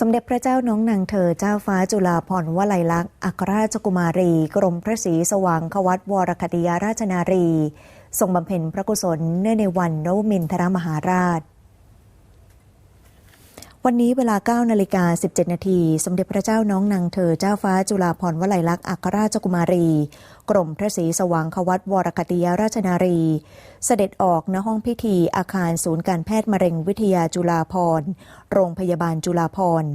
สมเด็จพระเจ้าน้องนางเธอเจ้าฟ้าจุฬาภรณ์วลัยลักษณ์อัครราชกุมารี กรมพระศรีสว่างควัตวรคติยาราชนารี ทรงบำเพ็ญพระกุศลเนื่องในวันนวมินทรมหาราช วันนี้เวลา9นาฬิกา17 นาทีสมเด็จพระเจ้าน้องนางเธอเจ้าฟ้าจุฬาภรณ์วลัยลักษณ์อัครราชกุมารี กรมพระศรีสว่างควัตวรคติยราชนารี เสด็จออกณห้องพิธีอาคารศูนย์การแพทย์มะเร็งวิทยาจุฬาภรณ์โรงพยาบาลจุฬาภรณ์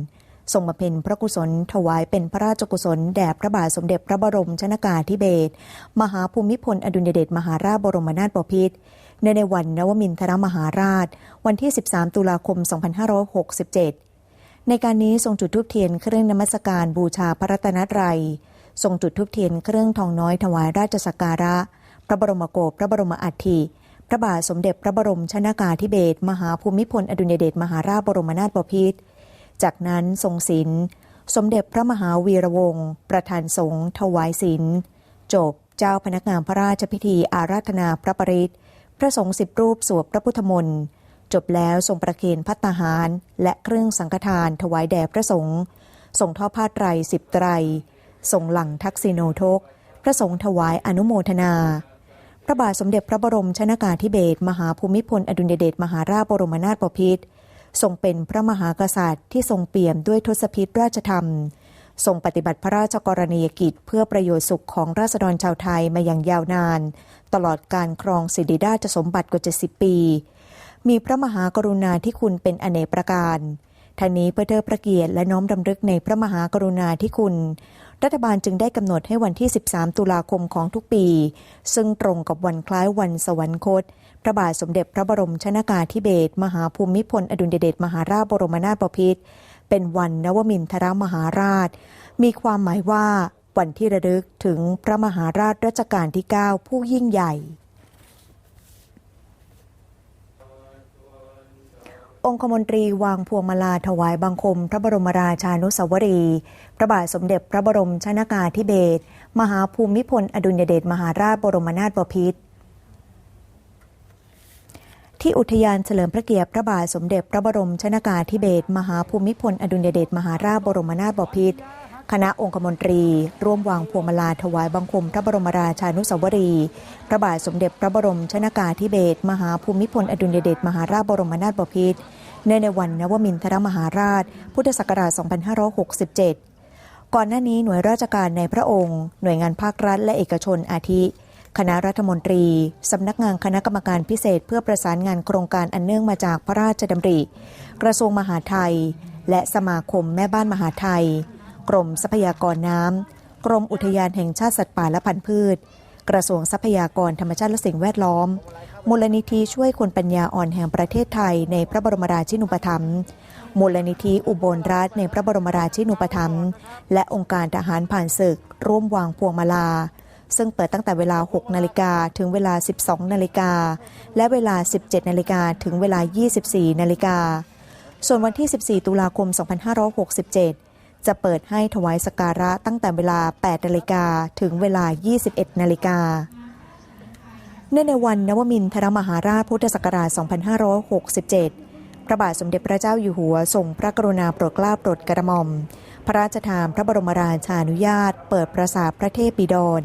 ทรงบำเพ็ญพระกุศลถวายเป็นพระราชกุศลแด่พระบาทสมเด็จพระบรมชนากาธิเบศรมหาภูมิพลอดุลยเดชมหาราชบรมนาถบพิตร ในในวันนวมินทรมหาราช วันที่ 13 ตุลาคม 2567 ในการนี้ทรงจุดธูปเทียนเครื่องนมัสการบูชาพระรัตนตรัยทรงจุดธูปเทียนเครื่องทองน้อยถวายราชสักการะ พระบรมโกศพระบรมอัฐิพระบาทสมเด็จพระบรมชนากาธิเบศรมหาภูมิพลอดุลยเดชมหาราชบรมนาถบพิตรจากนั้นทรงศิลสมเด็จพระมหาวีระวงศ์ประธานสงฆ์ถวายศิลจบเจ้าพนักงานพระราชพิธีอาราธนาพระปริต พระสงฆ์สิบรูปสวดพระพุทธมนต์จบแล้วทรงประเคนพัตตาหาร และเครื่องสังฆทานถวายแด่พระสงฆ์ส่งทอดผ้าไตรสิบไตรส่งหลังทักษิโนทก พระสงฆ์ถวายอนุโมทนา พระบาทสมเด็จพระบรมชนากาธิเบศรมหาภูมิพลอดุลยเดชมหาราชบรมนาถบพิตรทรงเป็นพระมหากษัตริย์ที่ทรงเปี่ยมด้วยทศพิธราชธรรม ทรงปฏิบัติพระราชกรณียกิจ เพื่อประโยชน์สุขของราษฎรชาวไทยมาอย่างยาวนาน ตลอดการครองสิริราชสมบัติกว่า 70 ปี มีพระมหากรุณาที่คุณเป็นอเนกประการทางนี้เพื่อเทิดพระเกียรติและน้อมรำลึกในพระมหากรุณาธิคุณ รัฐบาลจึงได้กำหนดให้วันที่ 13 ตุลาคมของทุกปี ซึ่งตรงกับวันคล้ายวันสวรรคต พระบาทสมเด็จพระบรมชนากาธิเบศรมหาภูมิพลอดุลยเดชมหาราชบรมนาถบพิตร เป็นวันนวมินทรมหาราช มีความหมายว่าวันที่ระลึกถึงพระมหาราชรัชกาลที่ 9 ผู้ยิ่งใหญ่ องคมนตรีวางพวงมาลาถวายบังคม พระบรมราชานุสาวรี พระบาทสมเด็จพระบรมชนากาธิเบศรมหาภูมิพลอดุลยเดชมหาราชบรมนาถบพิตร ที่อุทยานเฉลิมพระเกียรติพระบาทสมเด็จพระบรมชนากาธิเบศรมหาภูมิพล อดุลยเดชมหาราชบรมนาถบพิตรคณะองคมนตรี ร่วมวางพวงมาลาถวายบังคมพระบรมราชานุสาวรี พระบาทสมเด็จพระบรมชนากาธิเบศรมหาภูมิพล อดุลยเดชมหาราชบรมนาถบพิตรเนื่องในวันนวมินทรมหาราช พุทธศักราช 2567 ก่อนหน้านี้หน่วยราชการในพระองค์ หน่วยงานภาครัฐและเอกชนอาทิ คณะรัฐมนตรี สำนักงานคณะกรรมการพิเศษเพื่อประสานงานโครงการอันเนื่องมาจากพระราชดำริ กระทรวงมหาดไทย และสมาคมแม่บ้านมหาดไทย กรมทรัพยากรน้ำ กรมอุทยานแห่งชาติสัตว์ป่าและพันธุ์พืช กระทรวงทรัพยากรธรรมชาติและสิ่งแวดล้อม มูลนิธิช่วยคนปัญญาอ่อนแห่งประเทศไทยในพระบรมราชินูปถัมภ์มูลนิธิอุบลรัฐในพระบรมราชินูปถัมภ์และองค์การทหารผ่านศึก ร่วมวางพวงมาลา ซึ่งเปิดตั้งแต่เวลา 6 นาฬิกาถึงเวลา 12 นาฬิกา และเวลา 17 นาฬิกาถึงเวลา 24 นาฬิกา ส่วนวันที่ 14 ตุลาคม 2567 จะเปิดให้ถวายสการะตั้งแต่เวลา 8 นาฬิกาถึงเวลา 21 นาฬิกาเนื่องในวันนวมินทรมหาราชพุทธศักราช 2567 พระบาทสมเด็จพระเจ้าอยู่หัวทรงพระกรุณาโปรดเกล้าโปรดกระหม่อมพระราชทานพระบรมราชานุญาต เปิดปราสาทพระเทพบิดร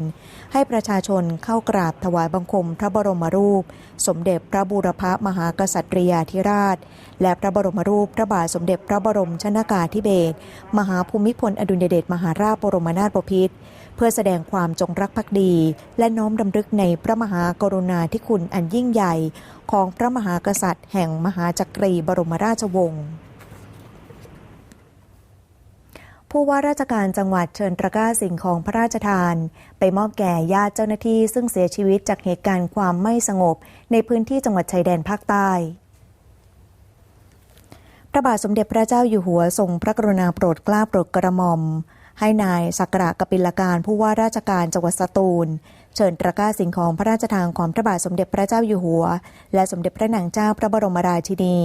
ให้ประชาชนเข้ากราบถวายบังคมพระบรมรูป สมเด็จพระบูรพมหากษัตริยาธิราช และพระบรมรูปพระบาทสมเด็จพระบรมชนากาธิเบศรมหาภูมิพลอดุลยเดชมหาราชบรมนาถบพิตรเพื่อแสดงความจงรักภักดี และน้อมรำลึกในพระมหากรุณาธิคุณอันยิ่งใหญ่ ของพระมหากษัตริย์ แห่งมหาจักรีบรมราชวงศ์ ผู้ว่าราชการจังหวัดเชิญตะกร้าสิ่งของพระราชทาน ไปมอบแก่ญาติเจ้าหน้าที่ซึ่งเสียชีวิตจากเหตุการณ์ความไม่สงบ ในพื้นที่จังหวัดชายแดนภาคใต้พระบาทสมเด็จพระเจ้าอยู่หัวทรงพระกรุณาโปรดเกล้าโปรดกระหม่อม ให้นายสักระกปิลการผู้ว่าราชการจังหวัดสตูล เชิญตะกร้าสิ่งของพระราชทานของพระบาทสมเด็จพระเจ้าอยู่หัว และสมเด็จพระนางเจ้าพระบรมราชินี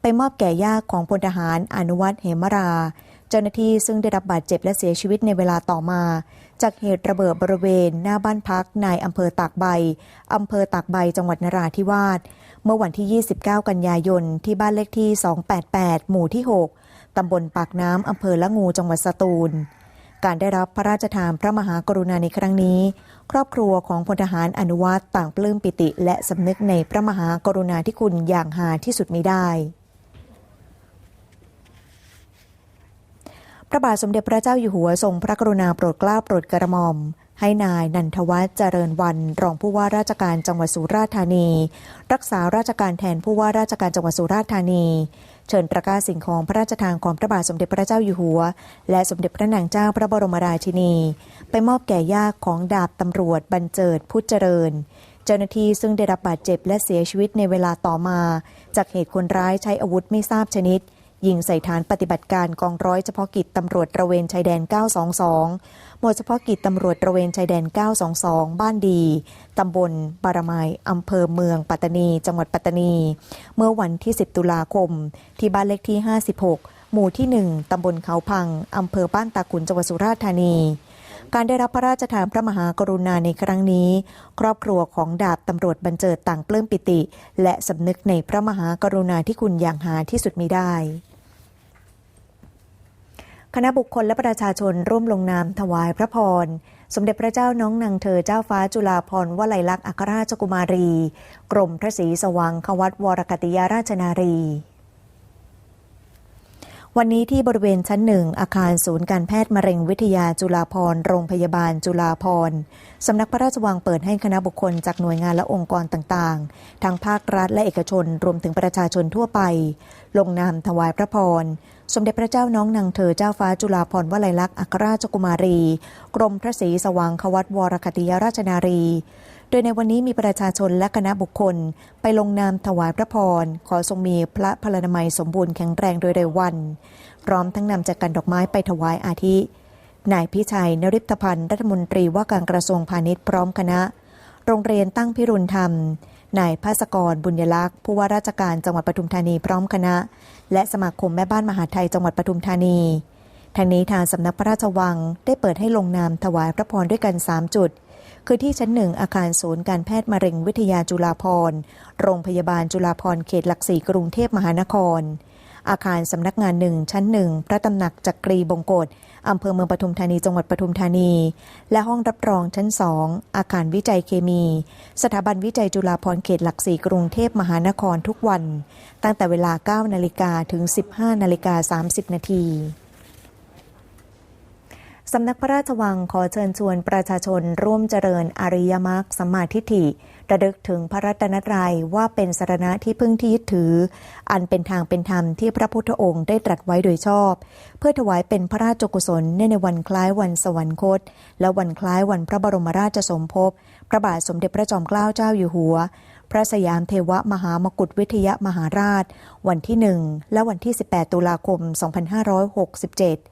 ไปมอบแก่ญาติของพลทหารอนุวัตเหมรา เจ้าหน้าที่ซึ่งได้รับบาดเจ็บและเสียชีวิตในเวลาต่อมา จากเหตุระเบิดบริเวณ หน้าบ้านพักนายอำเภอตากใบอำเภอตากใบจังหวัดนราธิวาสเมื่อวันที่ 29 กันยายน ที่บ้านเลขที่ 288 หมู่ที่ 6 ตำบลปากน้ำอำเภอละงูจังหวัดสตูล การได้รับพระราชทานพระมหากรุณาในครั้งนี้ ครอบครัวของพลทหารอนุวัตต่างปลื้มปิติ และสำนึกในพระมหากรุณาธิคุณอย่างหาที่สุดมิได้ ระบาทสมเด็จพระเจ้าอยู่หัวทรงพระกรุณาโปรดเกล้าโปรดกระหม่อม ให้นายนันทวัฒน์เจริญวันรองผู้ว่าราชการจังหวัดสุราษฎร์ธานี รักษาราชการแทนผู้ว่าราชการจังหวัดสุราษฎร์ธานี เชิญตะกร้าสิ่งของพระราชทานของพระบาทสมเด็จพระเจ้าอยู่หัว และสมเด็จพระนางเจ้าพระบรมราชินี ไปมอบแก่ญาติของดาบตำรวจบรรเจิดพุทธเจริญเจ้าหน้าที่ซึ่งได้รับบาดเจ็บและเสียชีวิตในเวลาต่อมา จากเหตุคนร้ายใช้อาวุธไม่ทราบชนิด ยิงใส่ฐานปฏิบัติการกองร้อยเฉพาะกิจตำรวจตระเวนชายแดน 922 หมวดเฉพาะกิจตำรวจตระเวนชายแดน 922 บ้านดี ตำบลบารมัยอำเภอเมืองปัตตานี จังหวัดปัตตานี เมื่อวันที่ 10 ตุลาคม ที่บ้านเลขที่ 56 หมู่ที่ 1 ตำบลเขาพัง อำเภอบ้านตาขุน จังหวัดสุราษฎร์ธานีการได้รับพระราชทานพระมหากรุณาในครั้งนี้ ครอบครัวของดาบตำรวจบรรเจิดต่างปลื้มปิติ และสำนึกในพระมหากรุณาที่คุณอย่างหาที่สุดมิได้ คณะบุคคลและประชาชนร่วมลงนามถวายพระพร สมเด็จพระเจ้าน้องนางเธอเจ้าฟ้าจุฬาภรณ์วลัยลักษณ์อัครราชกุมารี กรมพระศรีสว่างควัตวรกติยาราชนารี วันนี้ที่บริเวณชั้นหนึ่งอาคารศูนย์การแพทย์มะเร็งวิทยาจุฬาภรณ์โรงพยาบาลจุฬาภรณ์สำนักพระราชวังเปิดให้คณะบุคคลจากหน่วยงานและองค์กรต่างๆ ทั้งภาครัฐและเอกชนรวมถึงประชาชนทั่วไป ลงนามถวายพระพร สมเด็จพระเจ้าน้องนางเธอเจ้าฟ้าจุฬาภรณ์วลัยลักษณ์อัครราชกุมารี กรมพระศรีสว่างควัตวรคติยราชนารี โดยในวันนี้มีประชาชนและคณะบุคคล ไปลงนามถวายพระพร ขอทรงมีพระพลานามัยสมบูรณ์แข็งแรงโดยเร็ววัน พร้อมทั้งนำจากกันดอกไม้ไปถวายอาทิ นายพิชัยนริพพันธ์รัฐมนตรีว่าการกระทรวงพาณิชย์พร้อมคณะ โรงเรียนตั้งพิรุณธรรมนายภาสกรบุญยลักษณ์ผู้ว่าราชการจังหวัดปทุมธานีพร้อมคณะ และสมาคมแม่บ้านมหาไทยจังหวัดปทุมธานีทางนี้ทางสำนักพระราชวังได้เปิดให้ลงนามถวายพระพรด้วยกัน 3 จุด คือที่ชั้นหนึ่งอาคารศูนย์การแพทย์มะเร็งวิทยาจุฬาภรโรงพยาบาลจุฬาภรเขตหลักสี่กรุงเทพมหานคร อาคารสำนักงานหนึ่งชั้นหนึ่งพระตำหนักจักรีบงกฎ อำเภอเมืองปทุมธานี จังหวัดปทุมธานี และห้องรับรองชั้นสองอาคารวิจัยเคมี สถาบันวิจัยจุฬาภรณ์เขตหลักสี่กรุงเทพมหานครทุกวัน ตั้งแต่เวลา 9 นาฬิกาถึง 15 นาฬิกา 30 นาที สำนักพระราชวังขอเชิญชวนประชาชนร่วมเจริญอริยมรรคสัมมาทิฏฐิระลึกถึงพระรัตนตรัยว่าเป็นสารณะที่พึ่งที่ยึดถือ อันเป็นทางเป็นธรรมที่พระพุทธองค์ได้ตรัสไว้โดยชอบ เพื่อถวายเป็นพระราชกุศลเนื่องในวันคล้ายวันสวรรคต และวันคล้ายวันพระบรมราชสมภพพระบาทสมเด็จพระจอมเกล้าเจ้าอยู่หัว พระสยามเทวมหามกุฏวิทยมหาราช วันที่1และวันที่ 18 ตุลาคม 2567